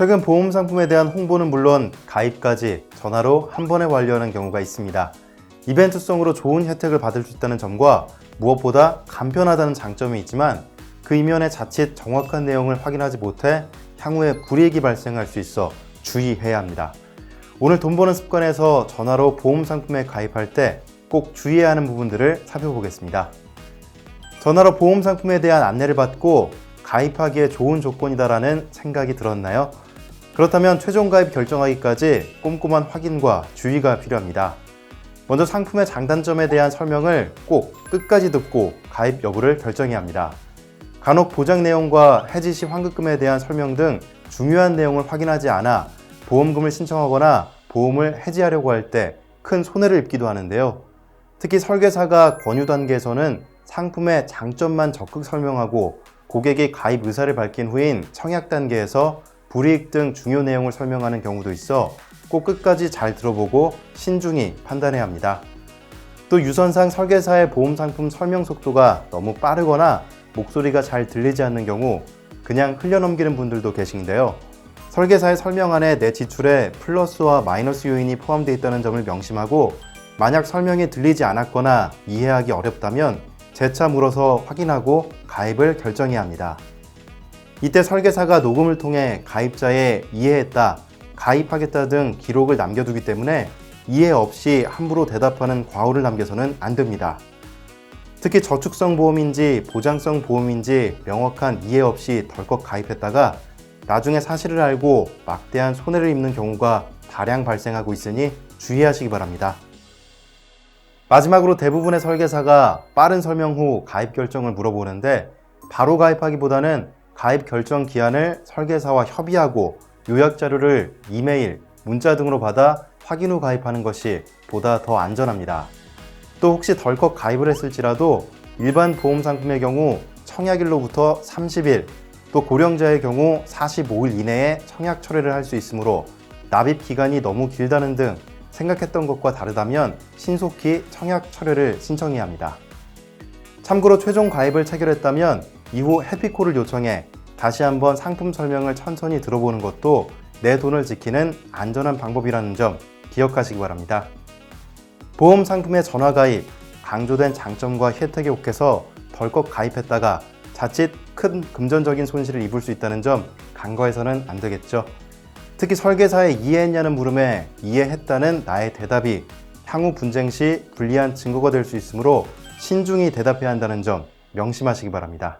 최근 보험 상품에 대한 홍보는 물론 가입까지 전화로 한 번에 완료하는 경우가 있습니다. 이벤트성으로 좋은 혜택을 받을 수 있다는 점과 무엇보다 간편하다는 장점이 있지만 그 이면에 자칫 정확한 내용을 확인하지 못해 향후에 불이익이 발생할 수 있어 주의해야 합니다. 오늘 돈 버는 습관에서 전화로 보험 상품에 가입할 때 꼭 주의해야 하는 부분들을 살펴보겠습니다. 전화로 보험 상품에 대한 안내를 받고 가입하기에 좋은 조건이다라는 생각이 들었나요? 그렇다면 최종 가입 결정하기까지 꼼꼼한 확인과 주의가 필요합니다. 먼저 상품의 장단점에 대한 설명을 꼭 끝까지 듣고 가입 여부를 결정해야 합니다. 간혹 보장 내용과 해지 시 환급금에 대한 설명 등 중요한 내용을 확인하지 않아 보험금을 신청하거나 보험을 해지하려고 할 때 큰 손해를 입기도 하는데요. 특히 설계사가 권유 단계에서는 상품의 장점만 적극 설명하고 고객이 가입 의사를 밝힌 후인 청약 단계에서 불이익 등 중요 내용을 설명하는 경우도 있어 꼭 끝까지 잘 들어보고 신중히 판단해야 합니다. 또 유선상 설계사의 보험 상품 설명 속도가 너무 빠르거나 목소리가 잘 들리지 않는 경우 그냥 흘려넘기는 분들도 계신데요. 설계사의 설명 안에 내 지출에 플러스와 마이너스 요인이 포함되어 있다는 점을 명심하고 만약 설명이 들리지 않았거나 이해하기 어렵다면 재차 물어서 확인하고 가입을 결정해야 합니다. 이때 설계사가 녹음을 통해 가입자의 이해했다, 가입하겠다 등 기록을 남겨두기 때문에 이해 없이 함부로 대답하는 과오를 남겨서는 안 됩니다. 특히 저축성 보험인지 보장성 보험인지 명확한 이해 없이 덜컥 가입했다가 나중에 사실을 알고 막대한 손해를 입는 경우가 다량 발생하고 있으니 주의하시기 바랍니다. 마지막으로 대부분의 설계사가 빠른 설명 후 가입 결정을 물어보는데 바로 가입하기보다는 가입 결정 기한을 설계사와 협의하고 요약 자료를 이메일, 문자 등으로 받아 확인 후 가입하는 것이 보다 더 안전합니다. 또 혹시 덜컥 가입을 했을지라도 일반 보험 상품의 경우 청약일로부터 30일, 또 고령자의 경우 45일 이내에 청약 철회를 할 수 있으므로 납입 기간이 너무 길다는 등 생각했던 것과 다르다면 신속히 청약 철회를 신청해야 합니다. 참고로 최종 가입을 체결했다면 이후 해피콜을 요청해 다시 한번 상품 설명을 천천히 들어보는 것도 내 돈을 지키는 안전한 방법이라는 점 기억하시기 바랍니다. 보험 상품의 전화 가입, 강조된 장점과 혜택에 옥해서 덜컥 가입했다가 자칫 큰 금전적인 손실을 입을 수 있다는 점 간과해서는 안 되겠죠. 특히 설계사의 이해했냐는 물음에 이해했다는 나의 대답이 향후 분쟁 시 불리한 증거가 될 수 있으므로 신중히 대답해야 한다는 점 명심하시기 바랍니다.